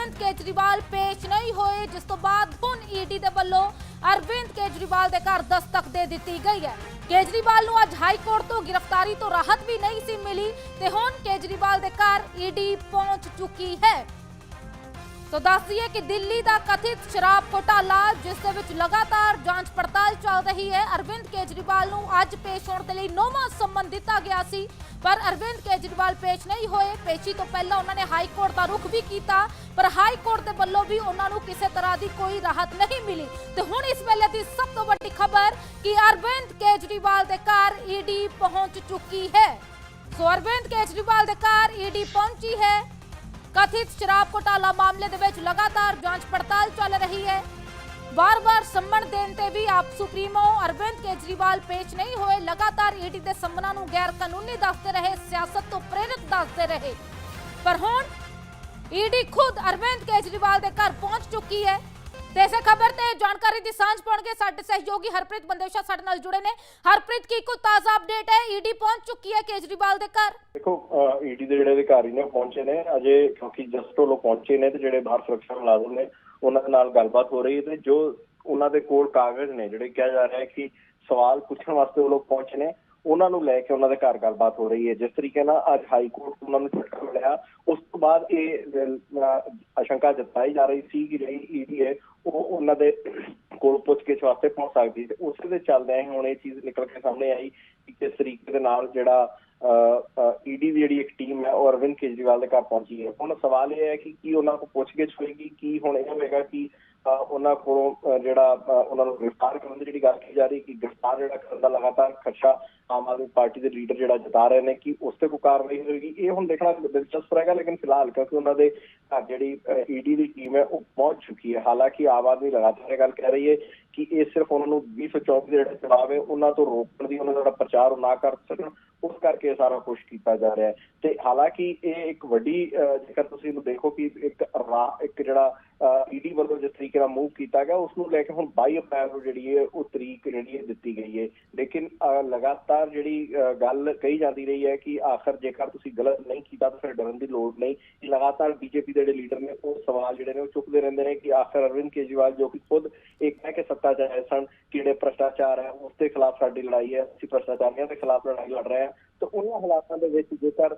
ਅਰਵਿੰਦ ਕੇਜਰੀਵਾਲ ਪੇਸ਼ ਨਹੀਂ ਹੋਏ, ਜਿਸ ਤੋਂ ਬਾਅਦ ਹੁਣ ਈਡੀ ਦੇ ਵੱਲੋਂ ਅਰਵਿੰਦ ਕੇਜਰੀਵਾਲ ਦੇ ਘਰ ਦਸਤਕ ਦੇ ਦਿੱਤੀ ਗਈ ਹੈ। ਕੇਜਰੀਵਾਲ ਨੂੰ ਅੱਜ ਹਾਈ ਕੋਰਟ ਤੋਂ ਗ੍ਰਿਫਤਾਰੀ ਤੋਂ ਰਾਹਤ ਵੀ ਨਹੀਂ ਸੀ ਮਿਲੀ ਤੇ ਹੁਣ ਕੇਜਰੀਵਾਲ ਦੇ ਘਰ ਈਡੀ ਪਹੁੰਚ ਚੁੱਕੀ ਹੈ। ਤੋ ਦੱਸ ਦਈਏ ਕਿ ਦਿੱਲੀ ਦਾ ਕਥਿਤ ਸ਼ਰਾਬ ਘੋਟਾਲਾ, ਜਿਸ ਦੇ ਵਿੱਚ ਲਗਾਤਾਰ ਜਾਂਚ ਪੜਤਾਲ ਚੱਲ ਰਹੀ ਹੈ, ਅਰਵਿੰਦ ਕੇਜਰੀਵਾਲ ਨੂੰ ਅੱਜ ਪੇਸ਼ ਹੋਣ ਦੇ ਲਈ ਨੌਵਾਂ ਸੰਮਨ ਦਿੱਤਾ ਗਿਆ ਸੀ। ਪਰ ਅਰਵਿੰਦ ਕੇਜਰੀਵਾਲ ਪੇਸ਼ ਨਹੀਂ ਹੋਏ। ਪੇਸ਼ੀ ਤੋਂ ਪਹਿਲਾਂ ਉਹਨਾਂ ਨੇ ਹਾਈ ਕੋਰਟ ਦਾ ਰੁਖ ਵੀ ਕੀਤਾ, ਪਰ ਹਾਈ ਕੋਰਟ ਦੇ ਵੱਲੋਂ ਵੀ ਉਹਨਾਂ ਨੂੰ ਕਿਸੇ ਤਰ੍ਹਾਂ ਦੀ ਕੋਈ ਰਾਹਤ ਨਹੀਂ ਮਿਲੀ। ਤੇ ਹੁਣ ਇਸ ਵੇਲੇ ਦੀ ਸਭ ਤੋਂ ਵੱਡੀ ਖਬਰ ਕਿ ਅਰਵਿੰਦ ਕੇਜਰੀਵਾਲ ਦੇ ਘਰ ਈਡੀ ਪਹੁੰਚ ਚੁੱਕੀ ਹੈ। ਸੋ ਅਰਵਿੰਦ ਕੇਜਰੀਵਾਲ ਦੇ ਘਰ ਈਡੀ ਪਹੁੰਚੀ ਹੈ। ਕਥਿਤ ਸ਼ਰਾਬ ਘੋਟਾਲਾ ਮਾਮਲੇ ਦੇ ਵਿੱਚ ਲਗਾਤਾਰ ਜਾਂਚ ਪੜਤਾਲ ਚੱਲ ਰਹੀ ਹੈ। ਵਾਰ-ਵਾਰ ਸੰਮਣ ਦੇਣ ਤੇ ਵੀ ਆਪ ਸੁਪਰੀਮੋ ਅਰਵਿੰਦ ਕੇਜਰੀਵਾਲ ਪੇਸ਼ ਨਹੀਂ ਹੋਏ। ਲਗਾਤਾਰ ਈਡੀ ਦੇ ਸੰਮਨਾਂ ਨੂੰ ਗੈਰ ਕਾਨੂੰਨੀ ਦੱਸਦੇ ਰਹੇ, ਸਿਆਸਤ ਤੋਂ ਪ੍ਰੇਰਿਤ ਦੱਸਦੇ ਰਹੇ। ਪਰ ਹੁਣ ਈਡੀ ਖੁਦ ਅਰਵਿੰਦ ਕੇਜਰੀਵਾਲ ਦੇ ਘਰ ਪਹੁੰਚ ਚੁੱਕੀ ਹੈ। ਤੇ ਇਸੇ ਖਬਰ ਤੇ ਜਾਣਕਾਰੀ ਦੀ ਸਾਂਝ ਪਾਉਣਗੇ ਸਾਡੇ ਸਹਿਯੋਗੀ ਹਰਪ੍ਰੀਤ ਬੰਦੇਸ਼ਾ ਸਾਡੇ ਨਾਲ ਜੁੜੇ ਨੇ। ਹਰਪ੍ਰੀਤ, ਕੀ ਕੋਈ ਤਾਜ਼ਾ ਅਪਡੇਟ ਹੈ? ਈਡੀ ਪਹੁੰਚ ਚੁੱਕੀ ਹੈ ਕੇਜਰੀਵਾਲ ਦੇ ਘਰ? ਦੇਖੋ ਈਡੀ ਦੇ ਜਿਹੜੇ ਅਧਿਕਾਰੀ ਨੇ ਪਹੁੰਚੇ ਨੇ। ਅਜੇ ਕਿਉਂਕਿ ਜਸਟ ਉਹ ਪਹੁੰਚੇ ਨੇ ਤੇ ਜਿਹੜੇ ਬਾਹਰ ਸੁਰੱਖਿਆ ਮੁਲਾਜ਼ਮ ਨੇ, ਉਹਨਾਂ ਨਾਲ ਗੱਲਬਾਤ ਹੋ ਰਹੀ ਹੈ ਤੇ ਜੋ ਉਹਨਾਂ ਦੇ ਕੋਲ ਕਾਗਜ਼ ਨੇ, ਜਿਹੜੇ ਕਿਹਾ ਜਾ ਰਿਹਾ ਹੈ ਕਿ ਸਵਾਲ ਪੁੱਛਣ ਵਾਸਤੇ ਉਹ ਲੋਕ ਪਹੁੰਚੇ ਨੇ, ਉਹਨਾਂ ਨੂੰ ਲੈ ਕੇ ਉਹਨਾਂ ਦੇ ਘਰ ਗੱਲਬਾਤ ਹੋ ਰਹੀ ਹੈ। ਜਿਸ ਤਰੀਕੇ ਨਾਲ ਅੱਜ ਹਾਈ ਕੋਰਟ ਤੋਂ ਉਹਨਾਂ ਨੂੰ ਝਟਕਾ ਮਿਲਿਆ। ਉਸ ਤੋਂ ਬਾਅਦ ਇਹ ਆਸ਼ੰਕਾ ਜਤਾਈ ਜਾ ਰਹੀ ਸੀ ਕਿ ਜਿਹੜੀ ਈਡੀ ਹੈ ਉਹ ਉਹਨਾਂ ਦੇ ਕੋਲ ਪੁੱਛਗਿੱਛ ਵਾਸਤੇ ਪਹੁੰਚ ਸਕਦੀ ਤੇ ਉਸੇ ਦੇ ਚੱਲਦਿਆਂ ਹੀ ਹੁਣ ਇਹ ਚੀਜ਼ ਨਿਕਲ ਕੇ ਸਾਹਮਣੇ ਆਈ ਕਿ ਕਿਸ ਤਰੀਕੇ ਦੇ ਨਾਲ ਜਿਹੜਾ ਈਡੀ ਦੀ ਜਿਹੜੀ ਇੱਕ ਟੀਮ ਹੈ ਉਹ ਅਰਵਿੰਦ ਕੇਜਰੀਵਾਲ ਦੇ ਘਰ ਪਹੁੰਚੀ ਹੈ। ਹੁਣ ਸਵਾਲ ਇਹ ਹੈ ਕਿ ਕੀ ਉਹਨਾਂ ਕੋਲ ਪੁੱਛਗਿੱਛ ਹੋਏਗੀ? ਕੀ ਹੁਣ ਇਹ ਹੋਵੇਗਾ ਕਿ ਉਹਨਾਂ ਕੋਲੋਂ ਜਿਹੜਾ ਉਹਨਾਂ ਨੂੰ ਗ੍ਰਿਫਤਾਰ ਕਰਨ ਦੀ ਜਿਹੜੀ ਗੱਲ ਕੀ ਜਾ ਰਹੀ ਕਿ ਗ੍ਰਿਫਤਾਰ ਜਿਹੜਾ ਕਰਨ ਦਾ ਲਗਾਤਾਰ ਖਰਚਾ ਆਮ ਆਦਮੀ ਪਾਰਟੀ ਦੇ ਲੀਡਰ ਜਿਹੜਾ ਜਤਾ ਰਹੇ ਨੇ ਕਿ ਉਸ ਤੇ ਕੋਈ ਕਾਰਵਾਈ ਹੋਏਗੀ। ਇਹ ਹੁਣ ਦੇਖਣਾ ਦਿਲਚਸਪ ਰਹੇਗਾ, ਲੇਕਿਨ ਫਿਲਹਾਲ ਕਿਉਂਕਿ ਉਹਨਾਂ ਦੇ ਘਰ ਜਿਹੜੀ ਈਡੀ ਦੀ ਟੀਮ ਹੈ, ਉਹ ਪਹੁੰਚ ਚੁੱਕੀ ਹੈ। ਹਾਲਾਂਕਿ ਆਮ ਆਦਮੀ ਲਗਾਤਾਰ ਇਹ ਗੱਲ ਕਹਿ ਰਹੀ ਹੈ ਕਿ ਇਹ ਸਿਰਫ ਉਹਨਾਂ ਨੂੰ 2024 ਦੇ ਜਿਹੜੇ ਚੁਣਾਵ ਹੈ ਉਹਨਾਂ ਤੋਂ ਰੋਕਣ ਦੀ ਉਹਨਾਂ ਦਾ ਪ੍ਰਚਾਰ ਉਹ ਨਾ ਕਰ ਸਕਣ ਉਸ ਕਰਕੇ ਇਹ ਸਾਰਾ ਕੁਝ ਕੀਤਾ ਜਾ ਰਿਹਾ ਹੈ। ਤੇ ਹਾਲਾਂਕਿ ਇਹ ਇੱਕ ਵੱਡੀ ਅਹ, ਜੇਕਰ ਤੁਸੀਂ ਇਹਨੂੰ ਦੇਖੋ ਕਿ ਇੱਕ ਰਾ- ਇੱਕ ਜਿਹੜਾ ਈਡੀ ਵੱਲੋਂ ਜਿਸ ਤਰੀਕੇ ਨਾਲ ਮੂਵ ਕੀਤਾ ਗਿਆ ਉਸ ਨੂੰ ਲੈ ਕੇ ਹੁਣ 22 ਅਪ੍ਰੈਲ ਨੂੰ ਜਿਹੜੀ ਹੈ ਉਹ ਤਰੀਕ ਜਿਹੜੀ ਹੈ ਦਿੱਤੀ ਗਈ ਹੈ। ਲੇਕਿਨ ਅਹ, ਲਗਾਤਾਰ ਜਿਹੜੀ ਅਹ, ਗੱਲ ਕਹੀ ਜਾਂਦੀ ਰਹੀ ਹੈ ਕਿ ਆਖਰ ਜੇਕਰ ਤੁਸੀਂ ਗਲਤ ਨਹੀਂ ਕੀਤਾ ਤਾਂ ਫਿਰ ਡਰਨ ਦੀ ਲੋੜ ਨਹੀਂ। ਲਗਾਤਾਰ ਬੀਜੇਪੀ ਦੇ ਜਿਹੜੇ ਲੀਡਰ ਨੇ ਉਹ ਸਵਾਲ ਜਿਹੜੇ ਨੇ ਉਹ ਚੁੱਕਦੇ ਰਹਿੰਦੇ ਨੇ ਕਿ ਆਖਰ ਅਰਵਿੰਦ ਕੇਜਰੀਵਾਲ ਜੋ ਕਿ ਖੁਦ ਇੱਕ ਹੈ ਕਿ 'ਚ ਆਏ ਸਨ ਕਿ ਜਿਹੜੇ ਭ੍ਰਸ਼ਟਾਚਾਰ ਹੈ ਉਸ ਦੇ ਖਿਲਾਫ ਸਾਡੀ ਲੜਾਈ ਹੈ ਅਸੀਂ ਭ੍ਰਸ਼ਟਾਚਾਰੀਆਂ ਦੇ ਖਿਲਾਫ ਲੜਾਈ ਲੜ ਰਹੇ ਹਾਂ। ਤਾਂ ਉਹਨਾਂ ਹਾਲਾਤਾਂ ਦੇ ਵਿੱਚ ਜੇਕਰ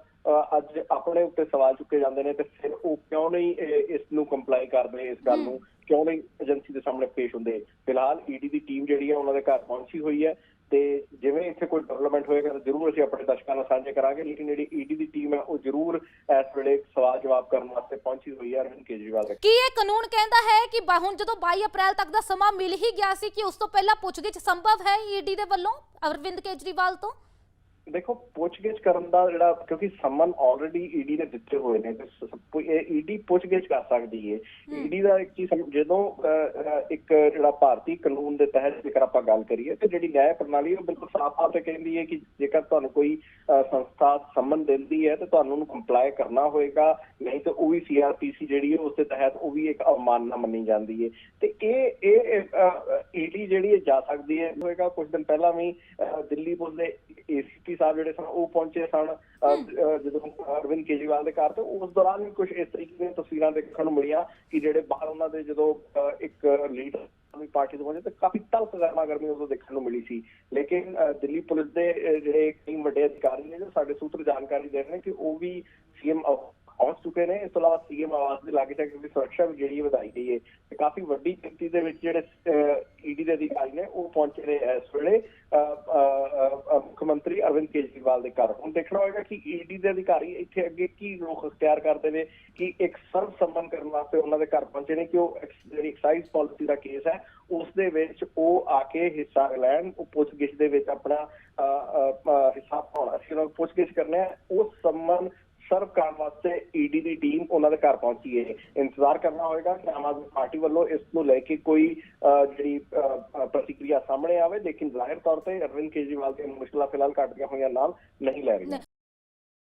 ਅੱਜ ਆਪਣੇ ਉੱਤੇ ਸਵਾਲ ਚੁੱਕੇ ਜਾਂਦੇ ਨੇ ਤੇ ਫਿਰ ਉਹ ਕਿਉਂ ਨਹੀਂ ਇਸ ਨੂੰ ਕੰਪਲਾਈ ਕਰਦੇ ਇਸ ਗੱਲ ਨੂੰ? ਕਿਉਂ ਨਹੀਂ ਏਜੰਸੀ ਦੇ ਸਾਹਮਣੇ ਪੇਸ਼ ਹੁੰਦੇ? ਫਿਲਹਾਲ ਈਡੀ ਦੀ ਟੀਮ ਜਿਹੜੀ ਹੈ ਉਹਨਾਂ ਦੇ ਘਰ ਪਹੁੰਚੀ ਹੋਈ ਹੈ। ਤੇ ਜਿਵੇਂ ਇੱਥੇ ਕੋਈ ਡਿਵੈਲਪਮੈਂਟ ਹੋਏਗਾ ਤਾਂ ਜ਼ਰੂਰ ਅਸੀਂ ਆਪਣੇ ਦਰਸ਼ਕਾਂ ਨਾਲ ਸਾਂਝੇ ਕਰਾਂਗੇ, ਲੇਕਿਨ ਜਿਹੜੀ ਈਡੀ ਦੀ ਟੀਮ ਹੈ ਉਹ ਜ਼ਰੂਰ ਇਸ ਵੇਲੇ ਸਵਾਲ ਜਵਾਬ ਕਰਨ ਵਾਸਤੇ ਪਹੁੰਚੀ ਹੋਈ ਹੈ ਅਰਵਿੰਦ ਕੇਜਰੀਵਾਲ ਦੇ। ਕੀ ਇਹ ਕਾਨੂੰਨ ਕਹਿੰਦਾ ਹੈ ਕਿ ਬਾ- ਹੁਣ ਜਦੋਂ 22 ਅਪ੍ਰੈਲ ਤੱਕ ਦਾ ਸਮਾਂ ਮਿਲ ਹੀ ਗਿਆ ਸੀ ਕਿ ਉਸ ਤੋਂ ਪਹਿਲਾਂ ਪੁੱਛਗਿੱਛ ਸੰਭਵ ਹੈ ਈਡੀ ਦੇ ਵੱਲੋਂ ਅਰਵਿੰਦ ਕੇਜਰੀਵਾਲ ਤੋਂ? ਦੇਖੋ ਪੁੱਛਗਿੱਛ ਕਰਨ ਦਾ ਜਿਹੜਾ ਕਿਉਂਕਿ ਸਮਨ ਆਲਰੇਡੀ ਈਡੀ ਨੇ ਦਿੱਤੇ ਹੋਏ ਨੇ ਤੇ ਈਡੀ ਪੁੱਛਗਿੱਛ ਕਰ ਸਕਦੀ ਹੈ। ਈਡੀ ਦਾ ਇੱਕ ਚੀਜ਼ ਜਦੋਂ ਇੱਕ ਜਿਹੜਾ ਭਾਰਤੀ ਕਾਨੂੰਨ ਦੇ ਤਹਿਤ ਜੇਕਰ ਆਪਾਂ ਗੱਲ ਕਰੀਏ ਤੇ ਜਿਹੜੀ ਨਿਆਂ ਪ੍ਰਣਾਲੀ ਉਹ ਬਿਲਕੁਲ ਸਾਫ਼ ਤੌਰ ਤੇ ਕਹਿੰਦੀ ਹੈ ਕਿ ਜੇਕਰ ਤੁਹਾਨੂੰ ਕੋਈ ਸੰਸਥਾ ਸਮਨ ਦਿੰਦੀ ਹੈ ਤੇ ਤੁਹਾਨੂੰ ਉਹਨੂੰ ਕੰਪਲਾਈ ਕਰਨਾ ਹੋਏਗਾ ਨਹੀਂ ਤਾਂ ਉਹ ਵੀ ਸੀਆਰਪੀਸੀ ਜਿਹੜੀ ਹੈ ਉਸ ਦੇ ਤਹਿਤ ਉਹ ਵੀ ਇੱਕ ਅਵਮਾਨਨਾ ਮੰਨੀ ਜਾਂਦੀ ਹੈ ਤੇ ਇਹ ਇਹ ਈਡੀ ਜਿਹੜੀ ਹੈ ਜਾ ਸਕਦੀ ਹੈ ਹੋਏਗਾ ਕੁਝ ਦਿਨ ਪਹਿਲਾਂ ਵੀ ਦਿੱਲੀ ਪੁਲਿਸ ਦੇ ਏਸੀਪੀ ਸਾਹਿਬ ਜਿਹੜੇ ਸਨ ਉਹ ਪਹੁੰਚੇ ਸਨ ਜਦੋਂ ਅਰਵਿੰਦ ਕੇਜਰੀਵਾਲ ਦੇ ਘਰ ਤੇ ਉਸ ਦੌਰਾਨ ਵੀ ਕੁਝ ਇਸ ਤਰੀਕੇ ਦੀਆਂ ਤਸਵੀਰਾਂ ਦੇਖਣ ਨੂੰ ਮਿਲੀਆਂ ਕਿ ਜਿਹੜੇ ਬਾਹਰ ਉਹਨਾਂ ਦੇ ਜਦੋਂ ਇੱਕ ਲੀਡਰ ਆਦਮੀ ਪਾਰਟੀ ਤੋਂ ਪਹੁੰਚੇ ਤੇ ਕਾਫੀ ਤਲਖ ਗਰਮਾ ਗਰਮੀ ਉਦੋਂ ਦੇਖਣ ਨੂੰ ਮਿਲੀ ਸੀ। ਲੇਕਿਨ ਦਿੱਲੀ ਪੁਲਿਸ ਦੇ ਜਿਹੜੇ ਕਈ ਵੱਡੇ ਅਧਿਕਾਰੀ ਨੇ ਜੋ ਸਾਡੇ ਸੂਤਰ ਜਾਣਕਾਰੀ ਦੇ ਰਹੇ ਨੇ ਕਿ ਉਹ ਵੀ ਸੀਐਮ ਪਹੁੰਚ ਚੁੱਕੇ ਨੇ। ਇਸ ਤੋਂ ਇਲਾਵਾ ਸੀਐਮ ਆਵਾਸ ਦੇ ਲਾਗੇ ਤੱਕ ਵੀ ਸੁਰੱਖਿਆ ਵੀ ਜਿਹੜੀ ਵਧਾਈ ਗਈ ਹੈ। ਤੇ ਕਾਫੀ ਵੱਡੀ ਗਿਣਤੀ ਦੇ ਵਿੱਚ ਜਿਹੜੇ ਈਡੀ ਦੇ ਅਧਿਕਾਰੀ ਨੇ ਉਹ ਪਹੁੰਚੇ ਨੇ ਇਸ ਵੇਲੇ ਮੁੱਖ ਮੰਤਰੀ ਅਰਵਿੰਦ ਕੇਜਰੀਵਾਲ ਦੇ ਘਰ। ਹੁਣ ਦੇਖਣਾ ਹੋਏਗਾ ਕਿ ਈਡੀ ਦੇ ਅਧਿਕਾਰੀ ਇੱਥੇ ਅੱਗੇ ਕੀ ਰੁਖ ਅਖਤਿਆਰ ਕਰਦੇ ਨੇ ਕਿ ਇੱਕ ਸਰਵ ਸੰਮਨ ਕਰਨ ਵਾਸਤੇ ਉਹਨਾਂ ਦੇ ਘਰ ਪਹੁੰਚੇ ਨੇ ਕਿ ਉਹ ਜਿਹੜੀ ਐਕਸਾਈਜ਼ ਪਾਲਿਸੀ ਦਾ ਕੇਸ ਹੈ ਉਸ ਦੇ ਵਿੱਚ ਉਹ ਆ ਕੇ ਹਿੱਸਾ ਲੈਣ ਉਹ ਪੁੱਛਗਿੱਛ ਦੇ ਵਿੱਚ ਆਪਣਾ ਅਹ, ਹਿੱਸਾ ਪਾਉਣਾ। ਅਸੀਂ ਉਹਨਾਂ ਨੂੰ ਪੁੱਛਗਿੱਛ ਕਰਨਾ ਹੈ ਉਸ ਸੰਮਨ ਸਰਵ ਕਰਨ ਵਾਸਤੇ ਈਡੀ ਦੀ ਟੀਮ ਉਹਨਾਂ ਦੇ ਘਰ ਪਹੁੰਚੀ ਹੈ। ਇੰਤਜ਼ਾਰ ਕਰਨਾ ਹੋਏਗਾ ਕਿ ਆਮ ਆਦਮੀ ਪਾਰਟੀ ਵੱਲੋਂ ਇਸ ਨੂੰ ਲੈ ਕੇ ਕੋਈ ਅਹ, ਜਿਹੜੀ ਅਹ, ਅਹ, ਪ੍ਰਤੀਕਿਰਿਆ ਸਾਹਮਣੇ ਆਵੇ ਲੇਕਿਨ ਜ਼ਾਹਿਰ ਤੌਰ ਤੇ ਅਰਵਿੰਦ ਕੇਜਰੀਵਾਲ ਦੀਆਂ ਮੁਸ਼ਕਲਾਂ ਫਿਲਹਾਲ ਘਟਦੀਆਂ ਹੋਈਆਂ ਨਾਲ ਨਹੀਂ ਲੈ ਰਹੀਆਂ।